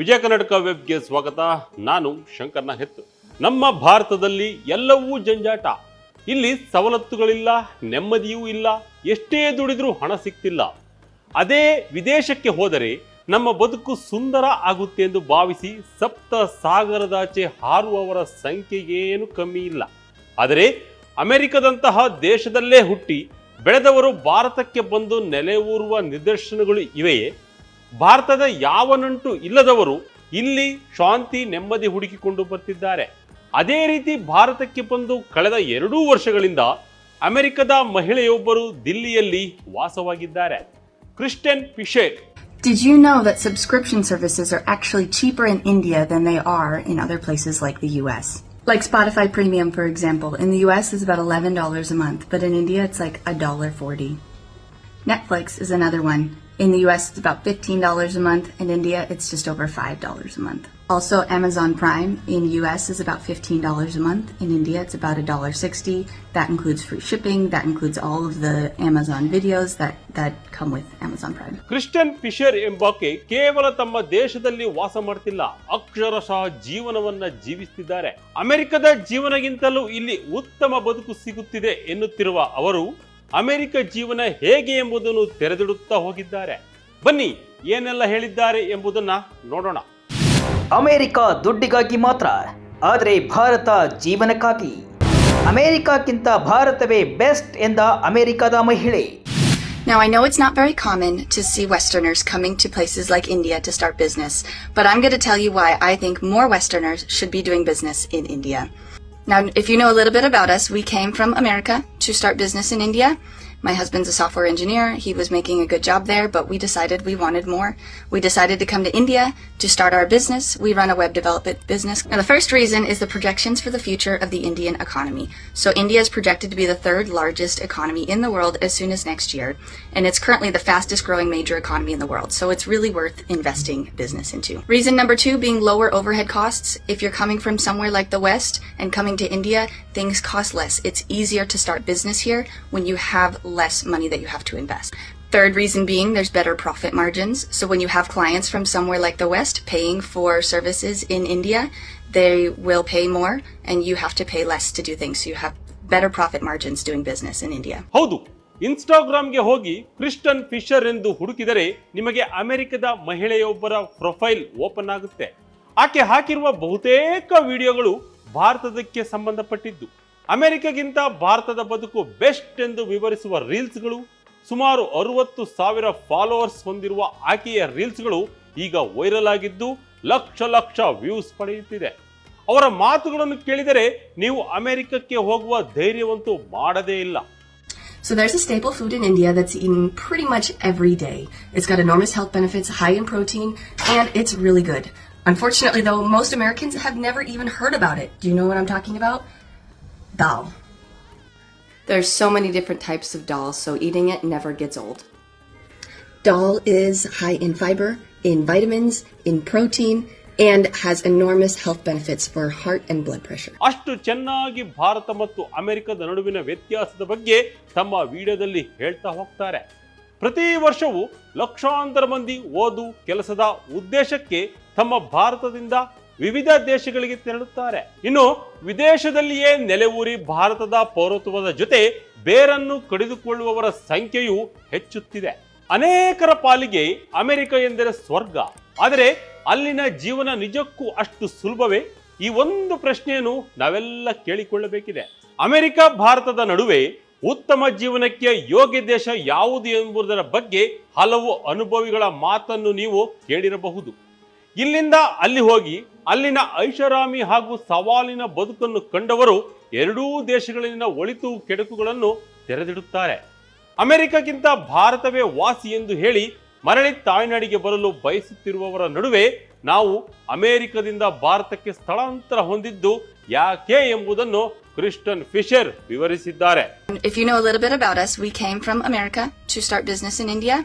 ವಿಜಯ ಕರ್ನಾಟಕ ವೆಬ್ಗೆ ಸ್ವಾಗತ. ನಾನು ಶಂಕರ್ನ ಹೆತ್ತು ನಮ್ಮ ಭಾರತದಲ್ಲಿ ಎಲ್ಲವೂ ಜಂಜಾಟ. ಇಲ್ಲಿ ಸವಲತ್ತುಗಳಿಲ್ಲ, ನೆಮ್ಮದಿಯೂ ಇಲ್ಲ, ಎಷ್ಟೇ ದುಡಿದ್ರೂ ಹಣ ಸಿಗ್ತಿಲ್ಲ ಅದೇ ವಿದೇಶಕ್ಕೆ ಹೋದರೆ ನಮ್ಮ ಬದುಕು ಸುಂದರ ಆಗುತ್ತೆ ಎಂದು ಭಾವಿಸಿ ಸಪ್ತ ಸಾಗರದಾಚೆ ಹಾರುವವರ ಸಂಖ್ಯೆಗೇನು ಕಮ್ಮಿ ಇಲ್ಲ. ಆದರೆ ಅಮೆರಿಕದಂತಹ ದೇಶದಲ್ಲೇ ಹುಟ್ಟಿ ಬೆಳೆದವರು ಭಾರತಕ್ಕೆ ಬಂದು ನೆಲೆ ಊರುವ ನಿದರ್ಶನಗಳು ಇವೆಯೇ? ಭಾರತದ ಯಾವ ನಂಟು ಇಲ್ಲದವರು ಇಲ್ಲಿ ಶಾಂತಿ ನೆಮ್ಮದಿ ಹುಡುಕಿಕೊಂಡು ಬರ್ತಿದ್ದಾರೆ ಅದೇ ರೀತಿ ಭಾರತಕ್ಕೆ ಬಂದು ಕಳೆದ ಎರಡೂ ವರ್ಷಗಳಿಂದ ಅಮೆರಿಕದ ಮಹಿಳೆಯೊಬ್ಬರು ದಿಲ್ಲಿಯಲ್ಲಿ ವಾಸವಾಗಿದ್ದಾರೆ Christian Fisher Did you know that subscription services are actually cheaper in India than they are in other places like the US? Like Spotify Premium, for example, in the US is about $11 a month, but in India it's like $1.40. Netflix is another one. In the US it's about $15 a month, in India it's just over $5 a month. Also Amazon Prime in US is about $15 a month, in India it's about $1.60. That includes free shipping, that includes all of the Amazon videos that, that come with Amazon Prime. Christian Fisher ಎಂಬಾಕೆ ಕೇವಲ ತಮ್ಮ ದೇಶದಲ್ಲಿ ವಾಸ ಮಾಡ್ತಿಲ್ಲ ಅಕ್ಷರಶಃ ಜೀವನವನ್ನ ಜೀವಿಸ್ತಿದ್ದಾರೆ ಅಮೆರಿಕದ ಜೀವನಗಿಂತಲೂ ಇಲ್ಲಿ ಉತ್ತಮ ಬದುಕು ಸಿಗುತ್ತಿದೆ ಎನ್ನುತ್ತಿರುವ ಅವರು ಅಮೆರಿಕ ಜೀವನ ಹೇಗೆ ಎಂಬುದನ್ನು ತೆರೆದಿಡುತ್ತಾ ಹೋಗಿದ್ದಾರೆ ಬನ್ನಿ ಏನೆಲ್ಲ ಹೇಳಿದ್ದಾರೆ ಎಂಬುದನ್ನ ನೋಡೋಣ ಅಮೆರಿಕ ದುಡ್ಡಿಗಾಗಿ ಮಾತ್ರ ಆದರೆ ಭಾರತ ಜೀವನಕ್ಕಾಗಿ ಅಮೆರಿಕಕ್ಕಿಂತ ಭಾರತವೇ ಬೆಸ್ಟ್ ಎಂದ ಅಮೆರಿಕದ ಮಹಿಳೆ Now, I know it's not very common to see Westerners coming to places like India to start business, but I'm going to tell you why I think more Westerners should be doing business in India. Now, if you know a little bit about us, we came from America to start business in India. My husband's a software engineer. He was making a good job there, but we decided we wanted more. We decided to come to India to start our business. We run a web development business. Now, the first reason is the projections for the future of the Indian economy. So, India is projected to be the third largest economy in the world as soon as next year, and it's currently the fastest growing major economy in the world. So, it's really worth investing business into. Reason number two being lower overhead costs. If you're coming from somewhere like the West and coming to India, things cost less. It's easier to start business here when you have less money that you have to invest. Third reason being there's better profit margins. So when you have clients from somewhere like the West paying for services in India, they will pay more and you have to pay less to do things. So you have better profit margins doing business in India. ಹೌದು ಇನ್ಸ್ಟಾಗ್ರಾಮ್ಗೆ ಹೋಗಿ Kristen Fisher ಎಂದು ಹುಡುಕಿದರೆ ನಿಮಗೆ ಅಮೆರಿಕದ ಮಹಿಳೆಯೊಬ್ಬರ profile open ಆಗುತ್ತೆ ಆಕೆ ಹಾಕಿರುವ ಬಹುತೇಕ ವಿಡಿಯೋಗಳು ಭಾರತದಕ್ಕೆ ಸಂಬಂಧಪಟ್ಟಿದ್ದು ಅಮೆರಿಕಗಿಂತ ಭಾರತದ ಬದುಕು ಬೆಸ್ಟ್ ಎಂದು ವಿವರಿಸುವ ರೀಲ್ಸ್ಗಳು ಸುಮಾರು ಅರವತ್ತು ಸಾವಿರ ಫಾಲೋವರ್ಸ್ ಹೊಂದಿರುವ ಆಕೆಯ ರೀಲ್ಸ್ಗಳು ಈಗ ವೈರಲ್ ಆಗಿದ್ದು ಲಕ್ಷ ಲಕ್ಷ ವ್ಯೂಸ್ ಪಡೆಯುತ್ತಿದೆ ಅವರ ಮಾತುಗಳನ್ನು ಕೇಳಿದರೆ ನೀವು ಅಮೆರಿಕಕ್ಕೆ ಹೋಗುವ ಧೈರ್ಯವಂತೂ ಮಾಡದೇ ಇಲ್ಲ So there's a staple food in India that's eaten pretty much every day. It's got enormous health benefits, high in protein, and it's really good. Unfortunately, though, most Americans have never even heard about it. Do you know what I'm talking about? Dal. There's so many different types of dal, so eating it never gets old. Dal is high in fiber, in vitamins, in protein, and has enormous health benefits for heart and blood pressure. ಅಷ್ಟು ಚೆನ್ನಾಗಿ ಭಾರತ ಮತ್ತು ಅಮೆರಿಕದ ನಡುವಿನ ವ್ಯತ್ಯಾಸದ ಬಗ್ಗೆ ತಮ್ಮ ವಿಡಿಯೋದಲ್ಲಿ ಹೇಳ್ತಾ ಹೋಗ್ತಾರೆ ಪ್ರತಿ ವರ್ಷವೂ ಲಕ್ಷಾಂತರ ಮಂದಿ ಓದು ಕೆಲಸದ ಉದ್ದೇಶಕ್ಕೆ ತಮ್ಮ ಭಾರತದಿಂದ ವಿವಿಧ ದೇಶಗಳಿಗೆ ತೆರಳುತ್ತಾರೆ. ಇನ್ನು ವಿದೇಶದಲ್ಲಿಯೇ ನೆಲೆ ಊರಿ ಭಾರತದ ಪೌರತ್ವದ ಜೊತೆ ಬೇರನ್ನು ಕಡಿದುಕೊಳ್ಳುವವರ ಸಂಖ್ಯೆಯು ಹೆಚ್ಚುತ್ತಿದೆ. ಅನೇಕರ ಪಾಲಿಗೆ ಅಮೆರಿಕ ಎಂದರೆ ಸ್ವರ್ಗ. ಆದರೆ ಅಲ್ಲಿನ ಜೀವನ ನಿಜಕ್ಕೂ ಅಷ್ಟು ಸುಲಭವೇ? ಈ ಒಂದು ಪ್ರಶ್ನೆಯನ್ನು ನಾವೆಲ್ಲ ಕೇಳಿಕೊಳ್ಳಬೇಕಿದೆ. ಅಮೆರಿಕ, ಭಾರತದ ನಡುವೆ ಉತ್ತಮ ಜೀವನಕ್ಕೆ ಯೋಗ್ಯ ದೇಶ ಯಾವುದು ಎಂಬುದರ ಬಗ್ಗೆ ಹಲವು ಅನುಭವಿಗಳ ಮಾತನ್ನು ನೀವು ಕೇಳಿರಬಹುದು. ಇಲ್ಲಿಂದ ಅಲ್ಲಿ ಹೋಗಿ ಅಲ್ಲಿನ ಐಷಾರಾಮಿ ಹಾಗೂ ಸವಾಲಿನ ಬದುಕನ್ನು ಕಂಡವರು ಎರಡೂ ದೇಶಗಳಲ್ಲಿನ ಒಳಿತು ಕೆಡುಕುಗಳನ್ನು ತೆರೆದಿಡುತ್ತಾರೆ. ಅಮೆರಿಕಕ್ಕಿಂತ ಭಾರತವೇ ವಾಸಿ ಎಂದು ಹೇಳಿ ಮರಳಿ ತಾಯ್ನಾಡಿಗೆ ಬರಲು ಬಯಸುತ್ತಿರುವವರ ನಡುವೆ ನಾವು ಅಮೆರಿಕದಿಂದ ಭಾರತಕ್ಕೆ ಸ್ಥಳಾಂತರ ಹೊಂದಿದ್ದು ಯಾಕೆ ಎಂಬುದನ್ನು ಕ್ರಿಸ್ಟನ್ ಫಿಶರ್ ವಿವರಿಸಿದ್ದಾರೆ If you know a little bit about us, we came from America to start business in India.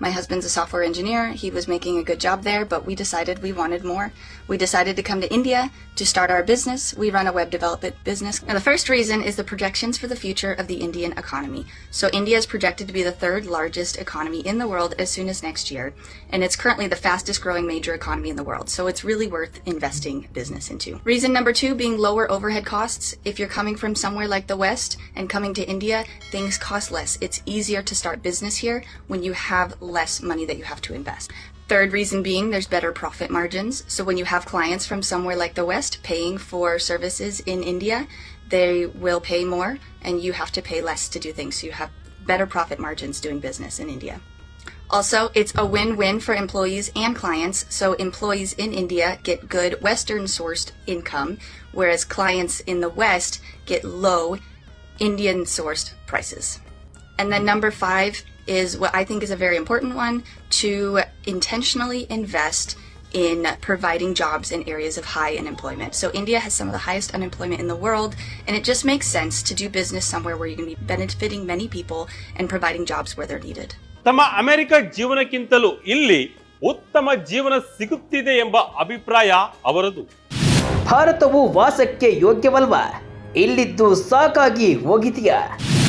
My husband's a software engineer. He was making a good job there, but we decided we wanted more. We decided to come to India to start our business. We run a web development business. Now, the first reason is the projections for the future of the Indian economy. So, India is projected to be the third largest economy in the world as soon as next year, and it's currently the fastest growing major economy in the world. So, it's really worth investing business into. Reason number two being lower overhead costs. If you're coming from somewhere like the West and coming to India, things cost less. It's easier to start business here when you have less money that you have to invest. Third reason being there's better profit margins. So when you have clients from somewhere like the West paying for services in India, they will pay more and you have to pay less to do things. So you have better profit margins doing business in India. Also, it's a win-win for employees and clients. So employees in India get good Western sourced income, whereas clients in the West get low Indian sourced prices. And then number five is what I think is a very important one to intentionally invest in providing jobs in areas of high unemployment. So India has some of the highest unemployment in the world, and it just makes sense to do business somewhere where you're going to be benefiting many people and providing jobs where they're needed. ತಮ್ಮ America ಜೀವನಕ್ಕಿಂತಲೂ ಇಲ್ಲಿ ಉತ್ತಮ ಜೀವನ ಸಿಗುತ್ತಿದೆ ಎಂಬ ಅಭಿಪ್ರಾಯ ಅವರದು ಭಾರತವು ವಾಸಕ್ಕೆ ಯೋಗ್ಯವಲ್ವ? ಇಲ್ಲಿದ್ದು ಸಾಕಾಗಿ ಹೋಗಿದೆಯಾ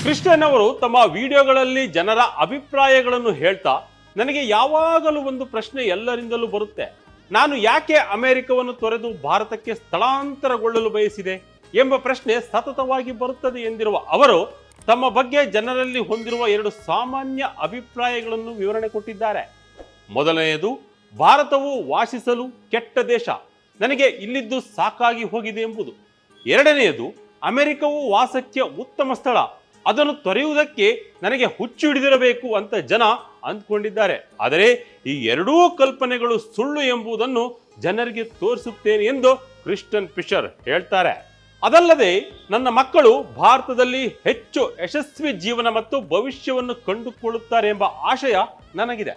ಕ್ರಿಸ್ಟಿಯನ್ ಅವರು ತಮ್ಮ ವಿಡಿಯೋಗಳಲ್ಲಿ ಜನರ ಅಭಿಪ್ರಾಯಗಳನ್ನು ಹೇಳ್ತಾ, ನನಗೆ ಯಾವಾಗಲೂ ಒಂದು ಪ್ರಶ್ನೆ ಎಲ್ಲರಿಂದಲೂ ಬರುತ್ತೆ. ನಾನು ಯಾಕೆ ಅಮೆರಿಕವನ್ನು ತೊರೆದು ಭಾರತಕ್ಕೆ ಸ್ಥಳಾಂತರಗೊಳ್ಳಲು ಬಯಸಿದೆ? ಎಂಬ ಪ್ರಶ್ನೆ ಸತತವಾಗಿ ಬರುತ್ತದೆ ಎಂದಿರುವ ಅವರು, ತಮ್ಮ ಬಗ್ಗೆ ಜನರಲ್ಲಿ ಹೊಂದಿರುವ ಎರಡು ಸಾಮಾನ್ಯ ಅಭಿಪ್ರಾಯಗಳನ್ನು ವಿವರಣೆ ಕೊಟ್ಟಿದ್ದಾರೆ. ಮೊದಲನೆಯದು, ಭಾರತವು ವಾಸಿಸಲು ಕೆಟ್ಟ ದೇಶ. ನನಗೆ ಇಲ್ಲಿದ್ದು ಸಾಕಾಗಿ ಹೋಗಿದೆ ಎಂಬುದು. ಎರಡನೆಯದು, ಅಮೆರಿಕವು ವಾಸಕ್ಕೆ ಉತ್ತಮ ಸ್ಥಳ. ಅದನ್ನು ತೊರೆಯುವುದಕ್ಕೆ ನನಗೆ ಹುಚ್ಚು ಹಿಡಿದಿರಬೇಕು ಅಂತ ಜನ ಅಂದ್ಕೊಂಡಿದ್ದಾರೆ. ಆದರೆ ಈ ಎರಡೂ ಕಲ್ಪನೆಗಳು ಸುಳ್ಳು ಎಂಬುದನ್ನು ಜನರಿಗೆ ತೋರಿಸುತ್ತೇನೆ ಎಂದು ಕ್ರಿಸ್ಟನ್ ಫಿಶರ್ ಹೇಳ್ತಾರೆ. ಅದಲ್ಲದೆ ನನ್ನ ಮಕ್ಕಳು ಭಾರತದಲ್ಲಿ ಹೆಚ್ಚು ಯಶಸ್ವಿ ಜೀವನ ಮತ್ತು ಭವಿಷ್ಯವನ್ನು ಕಂಡುಕೊಳ್ಳುತ್ತಾರೆ ಎಂಬ ಆಶಯ ನನಗಿದೆ.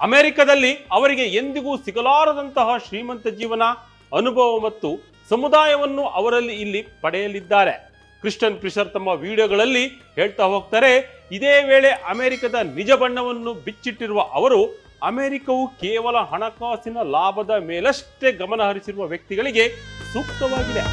ಅಮೆರಿಕದಲ್ಲಿ ಅವರಿಗೆ ಎಂದಿಗೂ ಸಿಗಲಾರದಂತಹ ಶ್ರೀಮಂತ ಜೀವನ ಅನುಭವ ಮತ್ತು ಸಮುದಾಯವನ್ನು ಅವರಲ್ಲಿ ಇಲ್ಲಿ ಪಡೆಯಲಿದ್ದಾರೆ. ಕ್ರಿಸ್ಟನ್ ಫಿಶರ್ ತಮ್ಮ ವಿಡಿಯೋಗಳಲ್ಲಿ ಹೇಳ್ತಾ ಹೋಗ್ತಾರೆ, ಇದೇ ವೇಳೆ ಅಮೆರಿಕದ ನಿಜ ಬಣ್ಣವನ್ನು ಬಿಚ್ಚಿಟ್ಟಿರುವ ಅವರು, ಅಮೆರಿಕವು ಕೇವಲ ಹಣಕಾಸಿನ ಲಾಭದ ಮೇಲಷ್ಟೇ ಗಮನ ಹರಿಸಿರುವ ವ್ಯಕ್ತಿಗಳಿಗೆ ಸೂಕ್ತವಾಗಿದೆ.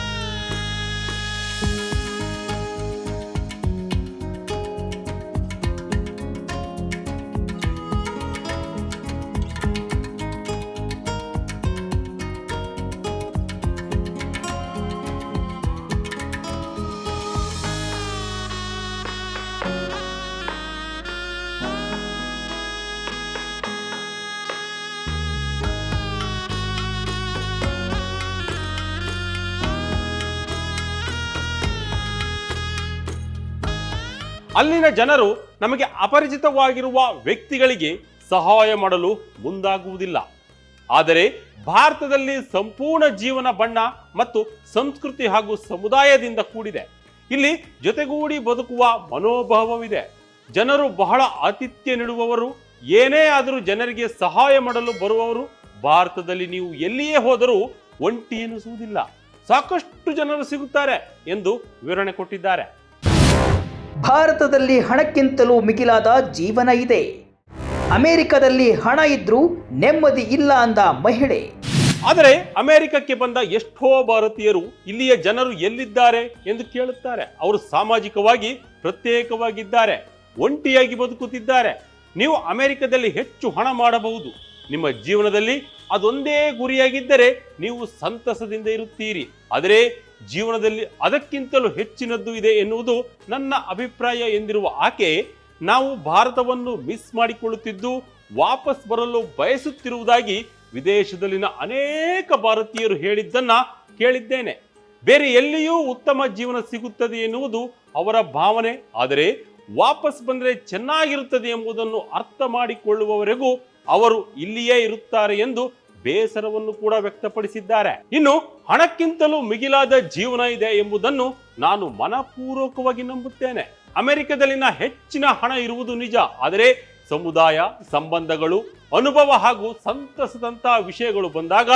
ಅಲ್ಲಿನ ಜನರು ನಮಗೆ ಅಪರಿಚಿತವಾಗಿರುವ ವ್ಯಕ್ತಿಗಳಿಗೆ ಸಹಾಯ ಮಾಡಲು ಮುಂದಾಗುವುದಿಲ್ಲ. ಆದರೆ ಭಾರತದಲ್ಲಿ ಸಂಪೂರ್ಣ ಜೀವನ ಬಣ್ಣ ಮತ್ತು ಸಂಸ್ಕೃತಿ ಹಾಗೂ ಸಮುದಾಯದಿಂದ ಕೂಡಿದೆ. ಇಲ್ಲಿ ಜೊತೆಗೂಡಿ ಬದುಕುವ ಮನೋಭಾವವಿದೆ. ಜನರು ಬಹಳ ಆತಿಥ್ಯ ನೀಡುವವರು, ಏನೇ ಆದರೂ ಜನರಿಗೆ ಸಹಾಯ ಮಾಡಲು ಬರುವವರು ಭಾರತದಲ್ಲಿ ನೀವು ಎಲ್ಲಿಯೇ ಹೋದರೂ ಒಂಟಿ ಎನಿಸುವುದಿಲ್ಲ. ಸಾಕಷ್ಟು ಜನರು ಸಿಗುತ್ತಾರೆ ಎಂದು ವಿವರಣೆ ಕೊಟ್ಟಿದ್ದಾರೆ. ಭಾರತದಲ್ಲಿ ಹಣಕ್ಕಿಂತಲೂ ಮಿಗಿಲಾದ ಜೀವನ ಇದೆ. ಅಮೆರಿಕದಲ್ಲಿ ಹಣ ಇದ್ರೂ ನೆಮ್ಮದಿ ಇಲ್ಲ ಅಂದ ಮಹಿಳೆ. ಆದರೆ ಅಮೆರಿಕಕ್ಕೆ ಬಂದ ಎಷ್ಟೋ ಭಾರತೀಯರು ಇಲ್ಲಿಯ ಜನರು ಎಲ್ಲಿದ್ದಾರೆ ಎಂದು ಕೇಳುತ್ತಾರೆ. ಅವರು ಸಾಮಾಜಿಕವಾಗಿ ಪ್ರತ್ಯೇಕವಾಗಿದ್ದಾರೆ. ಒಂಟಿಯಾಗಿ ಬದುಕುತ್ತಿದ್ದಾರೆ. ನೀವು ಅಮೆರಿಕದಲ್ಲಿ ಹೆಚ್ಚು ಹಣ ಮಾಡಬಹುದು. ನಿಮ್ಮ ಜೀವನದಲ್ಲಿ ಅದೊಂದೇ ಗುರಿಯಾಗಿದ್ದರೆ ನೀವು ಸಂತಸದಿಂದ ಇರುತ್ತೀರಿ. ಆದರೆ ಜೀವನದಲ್ಲಿ ಅದಕ್ಕಿಂತಲೂ ಹೆಚ್ಚಿನದ್ದು ಇದೆ ಎನ್ನುವುದು ನನ್ನ ಅಭಿಪ್ರಾಯ ಎಂದಿರುವ ಆಕೆ ನಾವು ಭಾರತವನ್ನು ಮಿಸ್ ಮಾಡಿಕೊಳ್ಳುತ್ತಿದ್ದು ವಾಪಸ್ ಬರಲು ಬಯಸುತ್ತಿರುವುದಾಗಿ ವಿದೇಶದಲ್ಲಿನ ಅನೇಕ ಭಾರತೀಯರು ಹೇಳಿದ್ದನ್ನ ಕೇಳಿದ್ದೇನೆ. ಬೇರೆ ಎಲ್ಲಿಯೂ ಉತ್ತಮ ಜೀವನ ಸಿಗುತ್ತದೆ ಎನ್ನುವುದು ಅವರ ಭಾವನೆ. ಆದರೆ ವಾಪಸ್ ಬಂದರೆ ಚೆನ್ನಾಗಿರುತ್ತದೆ ಎಂಬುದನ್ನು ಅರ್ಥ ಮಾಡಿಕೊಳ್ಳುವವರೆಗೂ ಅವರು ಇಲ್ಲಿಯೇ ಇರುತ್ತಾರೆ ಎಂದು ಬೇಸರವನ್ನು ಕೂಡ ವ್ಯಕ್ತಪಡಿಸಿದ್ದಾರೆ. ಇನ್ನು ಹಣಕ್ಕಿಂತಲೂ ಮಿಗಿಲಾದ ಜೀವನ ಇದೆ ಎಂಬುದನ್ನು ನಾನು ಮನಪೂರ್ವಕವಾಗಿ ನಂಬುತ್ತೇನೆ. ಅಮೆರಿಕದಲ್ಲಿನ ಹೆಚ್ಚಿನ ಹಣ ಇರುವುದು ನಿಜ. ಆದರೆ ಸಮುದಾಯ, ಸಂಬಂಧಗಳು, ಅನುಭವ ಹಾಗೂ ಸಂತಸದಂತಹ ವಿಷಯಗಳು ಬಂದಾಗ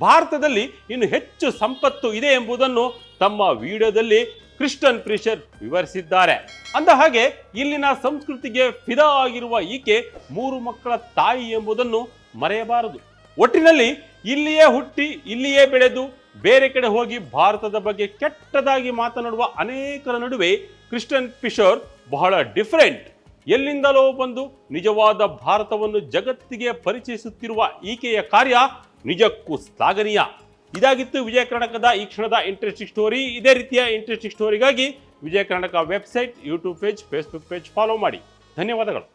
ಭಾರತದಲ್ಲಿ ಇನ್ನು ಹೆಚ್ಚು ಸಂಪತ್ತು ಇದೆ ಎಂಬುದನ್ನು ತಮ್ಮ ವಿಡಿಯೋದಲ್ಲಿ ಕ್ರಿಸ್ಟನ್ ಪ್ರಿಷರ್ ವಿವರಿಸಿದ್ದಾರೆ. ಅಂದ ಹಾಗೆ ಇಲ್ಲಿನ ಸಂಸ್ಕೃತಿಗೆ ಫಿದಾ ಆಗಿರುವ ಈಕೆ ಮೂರು ಮಕ್ಕಳ ತಾಯಿ ಎಂಬುದನ್ನು ಮರೆಯಬಾರದು. ಒಟ್ಟಿನಲ್ಲಿ ಇಲ್ಲಿಯೇ ಹುಟ್ಟಿ, ಇಲ್ಲಿಯೇ ಬೆಳೆದು ಬೇರೆ ಕಡೆ ಹೋಗಿ ಭಾರತದ ಬಗ್ಗೆ ಕೆಟ್ಟದಾಗಿ ಮಾತನಾಡುವ ಅನೇಕರ ನಡುವೆ ಕ್ರಿಸ್ಟನ್ ಪಿಶೋರ್ ಬಹಳ ಡಿಫರೆಂಟ್. ಎಲ್ಲಿಂದಲೋ ಬಂದು ನಿಜವಾದ ಭಾರತವನ್ನು ಜಗತ್ತಿಗೆ ಪರಿಚಯಿಸುತ್ತಿರುವ ಈಕೆಯ ಕಾರ್ಯ ನಿಜಕ್ಕೂ ಶ್ಲಾಘನೀಯ. ಇದಾಗಿತ್ತು ವಿಜಯ ಕರ್ನಾಟಕದ ಈ ಕ್ಷಣದ ಇಂಟ್ರೆಸ್ಟಿಂಗ್ ಸ್ಟೋರಿ. ಇದೇ ರೀತಿಯ interesting ಸ್ಟೋರಿಗಾಗಿ Vijaya Karnataka website, YouTube page, Facebook page follow ಮಾಡಿ. ಧನ್ಯವಾದಗಳು.